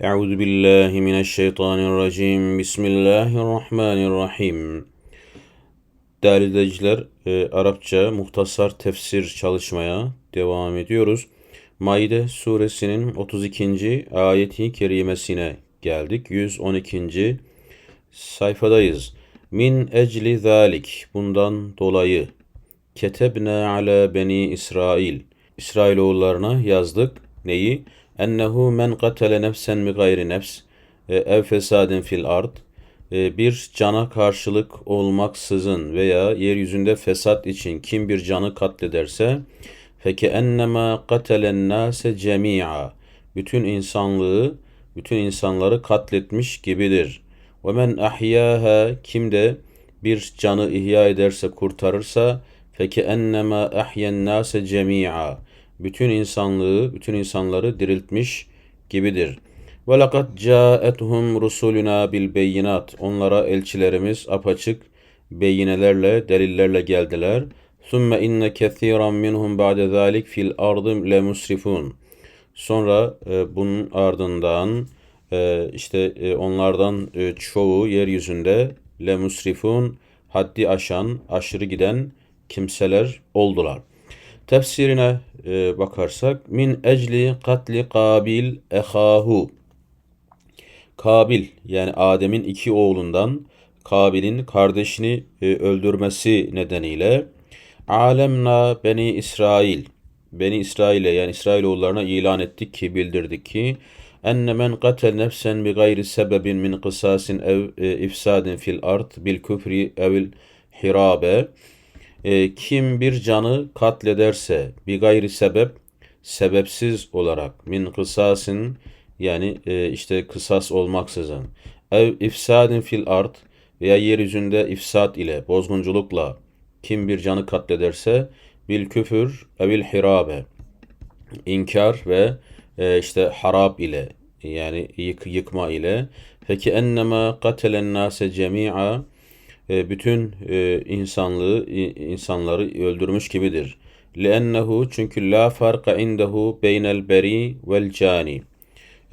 Euzu billahi mineşşeytanirracim. Bismillahirrahmanirrahim. Değerli izleyiciler, e, Arapça muhtasar tefsir çalışmaya devam ediyoruz. Maide suresinin 32. ayeti kerimesine geldik. 112. sayfadayız. Min ecli zalik bundan dolayı ketebne ala beni İsrail. İsrailoğullarına yazdık. Neyi? Ennehu men katele nefsen mi gayri nefs. E, ev fesadin fil ard. E, bir cana karşılık olmaksızın veya yeryüzünde fesat için kim bir canı katlederse feke ennema katelen nase cemi'a. Bütün insanlığı bütün insanları katletmiş gibidir. Ve men ahyaha kim de bir canı ihya ederse kurtarırsa feke ennema ahyen nase cemi'a bütün insanlığı, bütün insanları diriltmiş gibidir. Ve lekad ca'etuhum rusuluna bil beyinat. Onlara elçilerimiz apaçık beyinelerle, delillerle geldiler. Thumme inne kethiran minhum ba'de zalik fil ardı le musrifun. Sonra e, bunun ardından e, işte e, onlardan e, çoğu yeryüzünde le musrifun haddi aşan, aşırı giden kimseler oldular. Tefsirine e, bakarsak min ecli katli Kabil ehahu Kabil yani Adem'in iki oğlundan Kabil'in kardeşini e, öldürmesi nedeniyle alemna beni İsrail. Beni İsrail'e yani İsrailoğullarına ilan ettik ki bildirdik ki enne men katel nefsen bi gayri sebebin min kısasin ev e, ifsadin fil art bil küfri evil hirabe e, kim bir canı katlederse bir gayri sebep sebepsiz olarak min kısasın yani e, işte kısas olmaksızın ev ifsadin fil art veya yeryüzünde ifsat ile bozgunculukla kim bir canı katlederse bil küfür evil hirabe inkar ve e, işte harap ile yani yık, yıkma ile peki ennema katelen nase cemi'a bütün e, insanlığı insanları öldürmüş gibidir. لِأَنَّهُ çünkü la farka indehu beynel beri vel cani.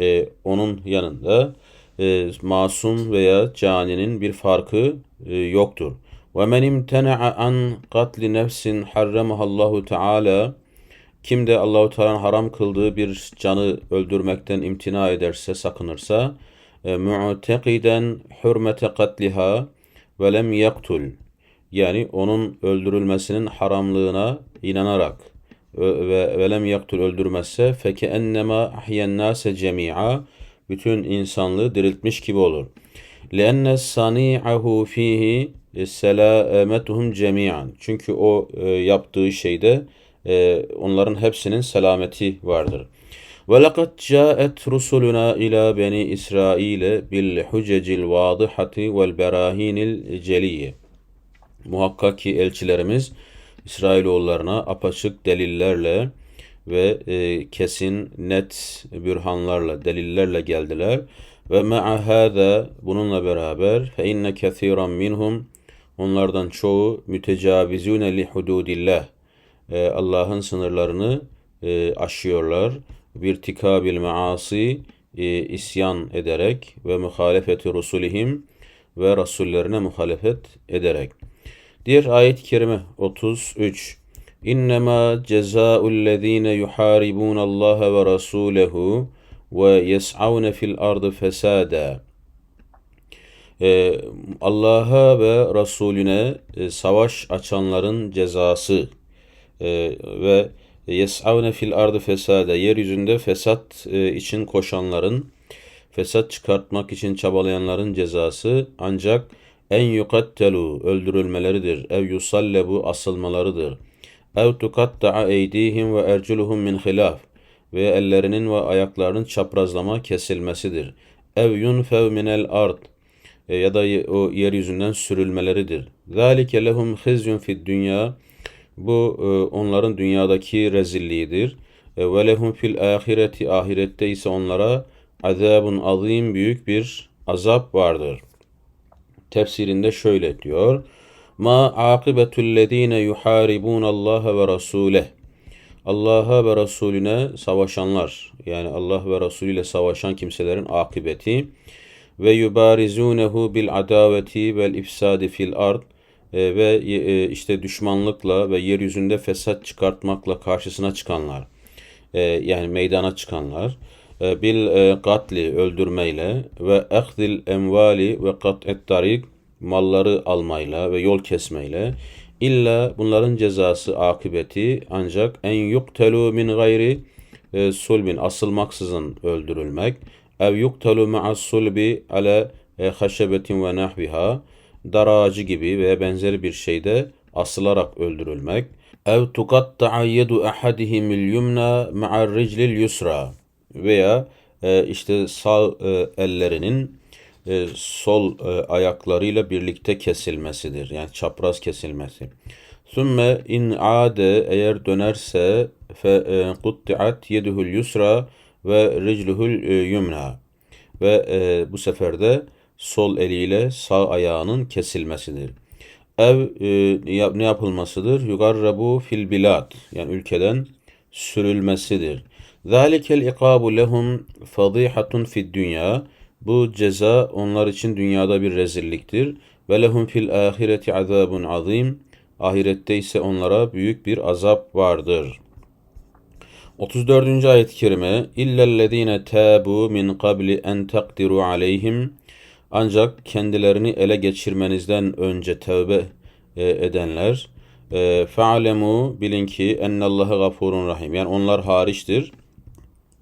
E, onun yanında masum veya caninin bir farkı yoktur. Ve men imtena'a an katli nefsin harramahallahu Teala kim de Allahu Teala'nın haram kıldığı bir canı öldürmekten imtina ederse, sakınırsa, mu'tekiden hürmete katliha ve lem yaktul yani onun öldürülmesinin haramlığına inanarak ve velem yaktul öldürmezse feke ennema ahyen nase cemi'a bütün insanlığı diriltmiş gibi olur. Lenne sani'ahu fihi selametuhum cemi'an. Çünkü o e, yaptığı şeyde e, onların hepsinin selameti vardır. Ve lekad caet rusuluna ila beni İsrail'e bil hucecil vadihati vel berahinil celiye. Muhakkak ki elçilerimiz İsrailoğullarına apaçık delillerle ve e, kesin net bürhanlarla, delillerle geldiler. Ve ma'a bununla beraber fe inne kethiran minhum onlardan çoğu mütecavizune li hududillah. E, Allah'ın sınırlarını e, aşıyorlar birtikabil maasi e, isyan ederek ve muhalefeti rusulihim ve rasullerine muhalefet ederek. Diğer ayet-i kerime 33. İnnemâ cezâullezîne yuhâribûne Allah ve rasûlehu ve yes'avne fil ardı fesâdâ. Ee, Allah'a ve Resulüne e, savaş açanların cezası e, ve yes'avne fil ardı fesade yeryüzünde fesat e, için koşanların fesat çıkartmak için çabalayanların cezası ancak en yukattelu öldürülmeleridir. Ev yusallebu asılmalarıdır. Ev tukatta'a eydihim ve erculuhum min hilaf ve ellerinin ve ayaklarının çaprazlama kesilmesidir. Ev yunfev minel ard e, ya da o yeryüzünden sürülmeleridir. Zalike lehum khizyun fid dünya bu e, onların dünyadaki rezilliğidir. Ve lehum fil ahireti ahirette ise onlara azabun azim büyük bir azap vardır. Tefsirinde şöyle diyor. Ma akibetul lezine yuharibun Allah ve rasuleh. Allah'a ve Resulüne savaşanlar yani Allah ve Resulü ile savaşan kimselerin akıbeti ve yubarizunehu bil adaveti vel ifsadi fil ard e, ve e, işte düşmanlıkla ve yeryüzünde fesat çıkartmakla karşısına çıkanlar. E, yani meydana çıkanlar. E, bil e, katli öldürmeyle ve ehdil emvali ve kat'et tarik malları almayla ve yol kesmeyle. İlla bunların cezası akıbeti ancak en yuktelu min gayri e, sulbin asılmaksızın öldürülmek. Ev yuktelu ma'as sulbi ala e, haşebetin ve nahviha dar ağacı gibi veya benzeri bir şeyde asılarak öldürülmek ev tukatta'a yedu ahadihimil yumna ma'ar riclil yusra veya e, işte sağ e, ellerinin e, sol e, ayaklarıyla birlikte kesilmesidir. Yani çapraz kesilmesi. Sümme in ade eğer dönerse fe e, kutti'at yeduhul yusra ve ricluhul e, yumna ve e, bu sefer de sol eliyle sağ ayağının kesilmesidir. Ev e, ne yapılmasıdır? Yugarrabu fil bilad yani ülkeden sürülmesidir. Zalikel ikabu lehum fadihatun fid dünya. Bu ceza onlar için dünyada bir rezilliktir. Ve lehum fil ahireti azabun azim. Ahirette ise onlara büyük bir azap vardır. 34. ayet-i kerime İllellezine tabu min qabli en takdiru aleyhim ancak kendilerini ele geçirmenizden önce tövbe e, edenler e, fe'alemu bilin ki ennallâhe gafurun rahim. Yani onlar hariçtir.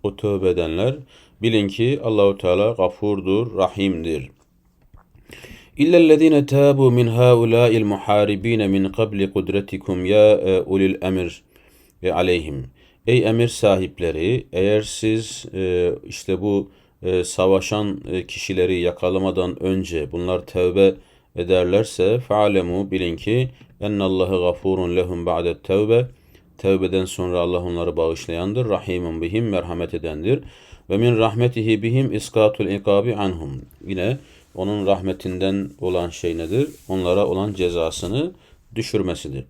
O tövbe edenler bilin ki Allahu Teala gafurdur, rahimdir. Tabu min haulâil muharibîne min qabli kudretikum ya e, ulil emir e, aleyhim. Ey emir sahipleri eğer siz e, işte bu e, savaşan e, kişileri yakalamadan önce bunlar tövbe ederlerse fealemu bilin ki ennallâhe gafurun lehum ba'de tevbe tevbeden sonra Allah onları bağışlayandır. Rahimun bihim merhamet edendir. Ve min rahmetihi bihim iskatul ikabi anhum. Yine onun rahmetinden olan şey nedir? Onlara olan cezasını düşürmesidir.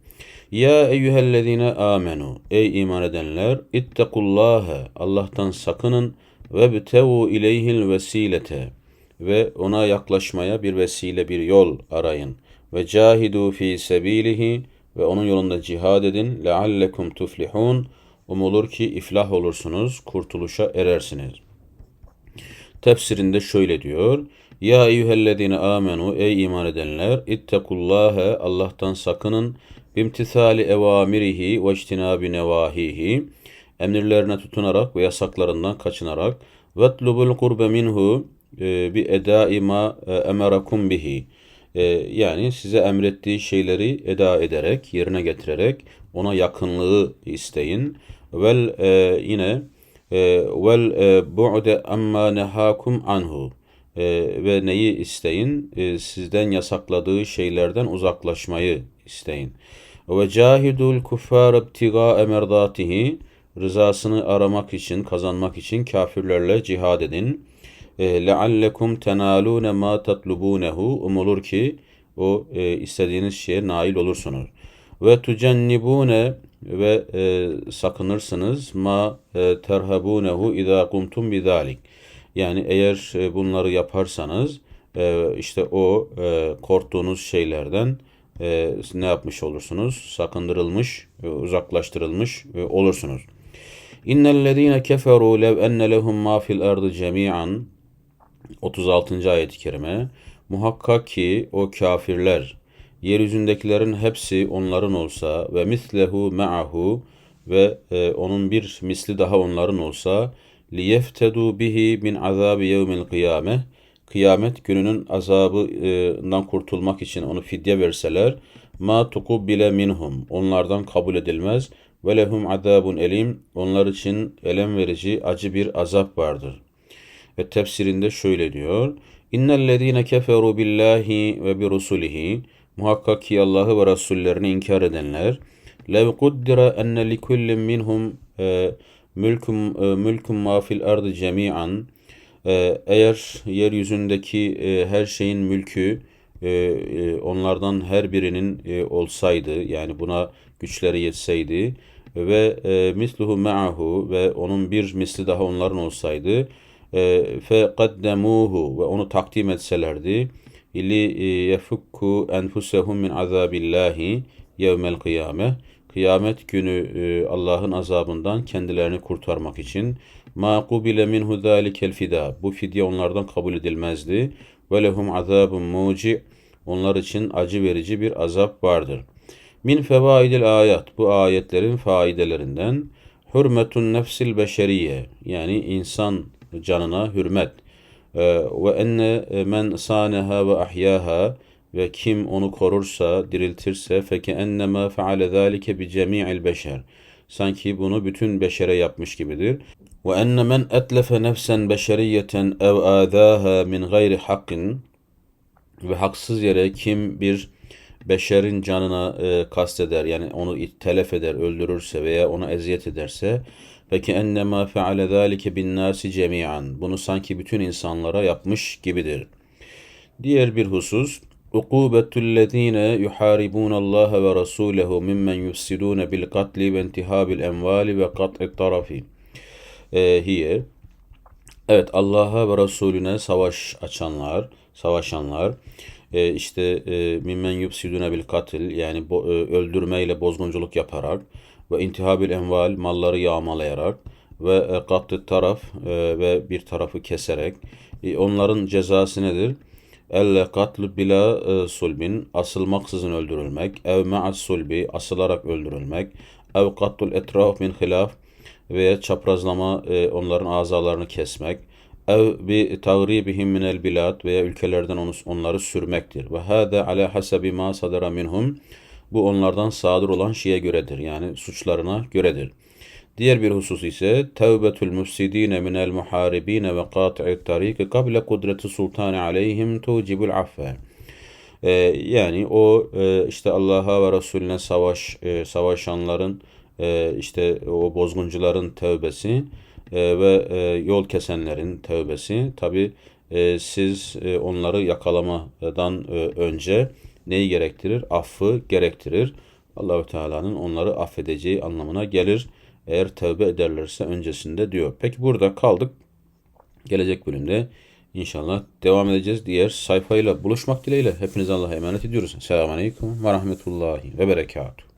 Ya eyyühellezine amenu. Ey iman edenler. İttekullâhe. Allah'tan sakının. Ve btevu ileyhil vesilete. Ve ona yaklaşmaya bir vesile bir yol arayın. Ve cahidu fi sebilihi. Ve onun yolunda cihad edin. Leallekum tuflihun. Umulur ki iflah olursunuz, kurtuluşa erersiniz. Tefsirinde şöyle diyor. Ya eyyühellezine amenu ey iman edenler ittekullâhe Allah'tan sakının bimtithali evamirihi ve içtinabi nevahihi emirlerine tutunarak ve yasaklarından kaçınarak vetlubul kurbe minhu e, bi edai ma e, emerakum bihi e, yani size emrettiği şeyleri eda ederek yerine getirerek ona yakınlığı isteyin vel yine vel bu'de amma nehakum anhu ve neyi isteyin? sizden yasakladığı şeylerden uzaklaşmayı isteyin. Ve cahidul kuffar ibtiga emerdatihi rızasını aramak için, kazanmak için kafirlerle cihad edin. Leallekum tenalune ma tatlubunehu umulur ki o e, istediğiniz şeye nail olursunuz. Ve tucennibune ve e, sakınırsınız ma e, terhabunehu idâ kumtum bidâlik. Yani eğer e, bunları yaparsanız e, işte o e, korktuğunuz şeylerden e, ne yapmış olursunuz? Sakındırılmış, e, uzaklaştırılmış e, olursunuz. İnnellezîne keferû lev enne lehum mâ fil ardı cemî'an 36. ayet-i kerime Muhakkak ki o kafirler yeryüzündekilerin hepsi onların olsa ve mislehu me'ahu ve e, onun bir misli daha onların olsa liyeftedu bihi min azabi yevmil kıyame kıyamet gününün azabından kurtulmak için onu fidye verseler ma tukubbile minhum onlardan kabul edilmez ve lehum azabun elim onlar için elem verici acı bir azap vardır. Ve tefsirinde şöyle diyor. İnnellezîne keferu billahi ve bi rusulihi muhakkak ki Allah'ı ve Resullerini inkar edenler lev kuddira enne li kullin minhum e, mülkum e, ma fil ardı cemi'an e, eğer yeryüzündeki e, her şeyin mülkü e, onlardan her birinin olsaydı yani buna güçleri yetseydi ve e, misluhu ma'ahu ve onun bir misli daha onların olsaydı e, fe kaddemuhu ve onu takdim etselerdi li e, yefukku enfusehum min azabillahi yevmel kıyame kıyamet günü e, Allah'ın azabından kendilerini kurtarmak için ma kubile minhu zalikel fida bu fidye onlardan kabul edilmezdi ve lehum azabun muci onlar için acı verici bir azap vardır. Min fevaidil ayat bu ayetlerin faidelerinden hürmetun nefsil beşeriye yani insan canına hürmet Ee, ve enne men saneha ve ahyaha ve kim onu korursa, diriltirse feke ennema feale zalike bi cemi'il beşer. Sanki bunu bütün beşere yapmış gibidir. Ve enne men etlefe nefsen beşeriyeten ev âzâha min gayri hakkin ve haksız yere kim bir beşerin canına e, kasteder yani onu telef eder, öldürürse veya ona eziyet ederse peki ennema feale zalike bin nasi cemiyan. Bunu sanki bütün insanlara yapmış gibidir. Diğer bir husus ukubetüllezine yuharibun Allah ve Rasulehu mimmen yufsidun bil katli ve intihabil emvali ve kat'i tarafi. E, hiye Evet Allah'a ve Resulüne savaş açanlar, savaşanlar e, işte e, mimmen yufsidune bil katil yani bo, e, öldürmeyle bozgunculuk yaparak ve intihabil enval malları yağmalayarak ve e, katlı taraf e, ve bir tarafı keserek. E, onların cezası nedir? Elle katlu bila e, sulbin asılmaksızın öldürülmek. Ev ma'as sulbi asılarak öldürülmek. Ev kattul etraf min hilaf veya çaprazlama e, onların azalarını kesmek ev bi tagribihim minel bilad veya ülkelerden onları sürmektir. Ve hâde ala hasabi ma sadara minhum bu onlardan sadır olan şeye göredir. Yani suçlarına göredir. Diğer bir husus ise tevbetül müfsidine minel muharibine ve kati'i tariki kable kudreti sultani aleyhim tucibul affe. Ee, yani o e, işte Allah'a ve Resulüne savaş e, savaşanların e, işte o bozguncuların tövbesi e, ve e, yol kesenlerin tövbesi tabi e, siz e, onları yakalamadan önce neyi gerektirir? Affı gerektirir. Allahü Teala'nın onları affedeceği anlamına gelir. Eğer tövbe ederlerse öncesinde diyor. Peki burada kaldık. Gelecek bölümde inşallah devam edeceğiz. Diğer sayfayla buluşmak dileğiyle hepinize Allah'a emanet ediyoruz. Selamun Aleyküm ve Rahmetullahi ve Berekatuhu.